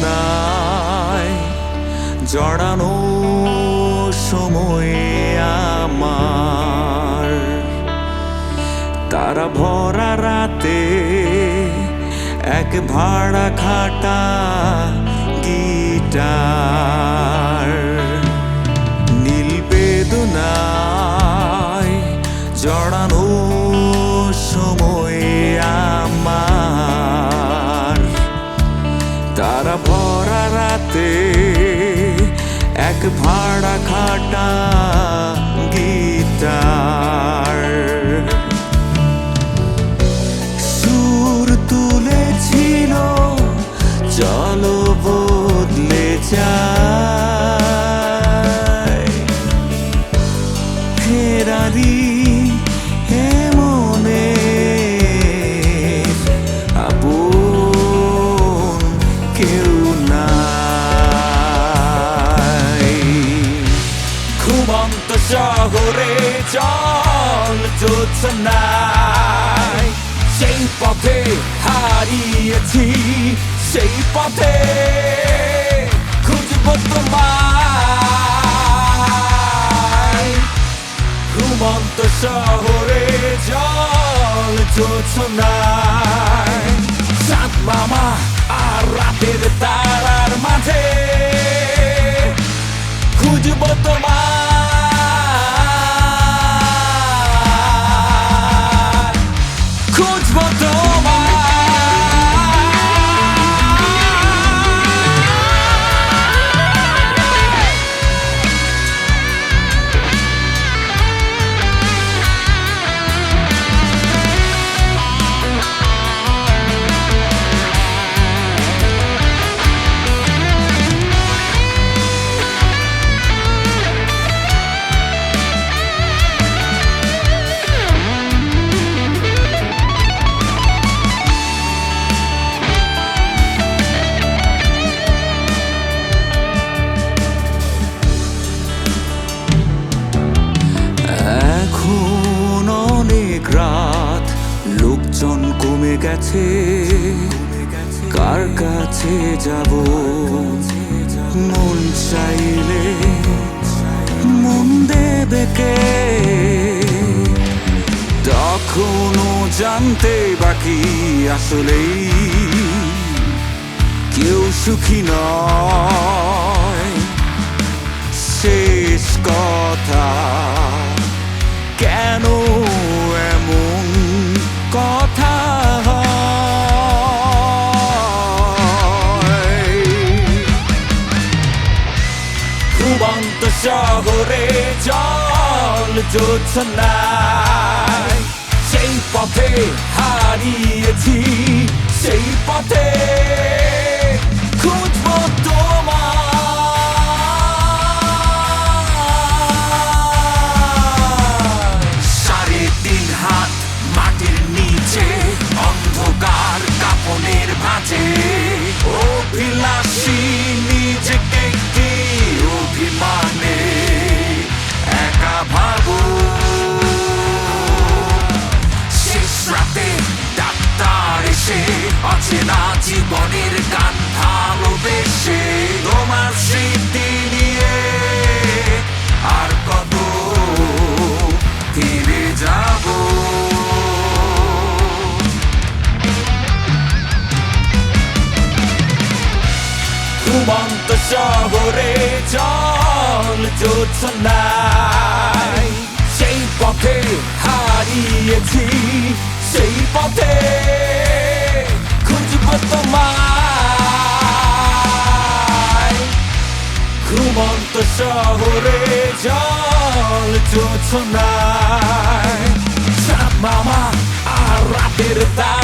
বেদনায় জড়ানো সময়ে আমার। তারা ভরা রাতে এক ভাড়া খাটা গিটার। এক ভাড়া খাটা গিটার সুর তুলেছিল চলো বদলে যায় ফেরারি শহরে জল জোৎসনায়। সেই পথে হারিয়েছি, সেই পথে খুঁজব তোমায়। ঘুমন্ত শহরে জল জোৎসনায়। সাত মামা আর রাতের তারার কমে গেছে কার কাছে যাব? মন চাইলে মন দেবে কে? তখনও জানতে বাকি আসলেই কেউ সুখী নয়। শেষ কথা শহরে জল জোৎসনায় সেই পথে হারিয়েছি সেই পথে এসে অচেনা জীবনের গান ভালোবেসে। তোমার স্মৃতি নিয়ে আর কত ফিরে যাব। ঘুমন্ত শহরে জল জোৎসনায় Сонце, що горить, all to tonight. Shut mama, I rock it